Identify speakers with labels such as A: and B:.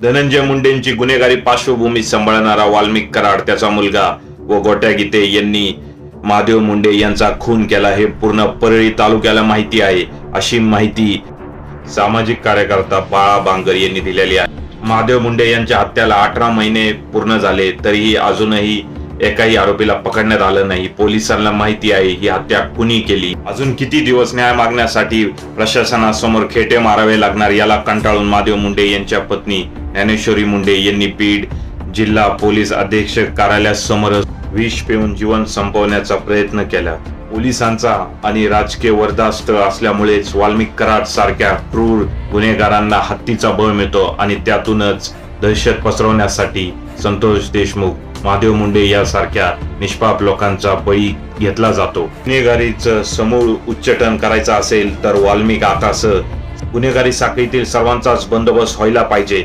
A: धनंजय मुंडेंची गुन्हेगारी पार्श्वभूमी सांभाळणारा वाल्मिक कराड त्याचा मुलगा व गोट्या गीते यांनी महादेव मुंडे यांचा खून केला हे पूर्ण परळी तालुक्याला माहिती आहे. अशी माहिती सामाजिक कार्यकर्ता बाळा बांगर यांनी दिलेली आहे. महादेव मुंडे यांच्या हत्याला अठरा महिने पूर्ण झाले तरीही अजूनही एकाही आरोपीला पकडण्यात आलं नाही. पोलिसांना माहिती आहे ही हत्या कुणी केली? अजून किती दिवस न्याय मागण्यासाठी प्रशासनासमोर खेटे मारावे लागणार याला कंटाळून महादेव मुंडे यांच्या पत्नी ज्ञानेश्वरी मुंडे यांनी बीड जिल्हा पोलीस अधीक्षक कार्यालयासमोर विष पिऊन जीवन संपवण्याचा प्रयत्न केला. पोलिसांचा आणि राजकीय वर्धास्त असल्यामुळेच वाल्मिक कराड सारख्या क्रूर गुन्हेगारांना हत्तीचा बळ मिळतो आणि त्यातूनच दहशत पसरवण्यासाठी संतोष देशमुख महादेव मुंडे यासारख्या निष्पाप लोकांचा बळी घेतला जातो. गुन्हेगारीचं समूळ उच्चाटन करायचं असेल तर वाल्मिक आकाश गुन्हेगारी साखळीतील सर्वांचाच बंदोबस्त व्हायला पाहिजे.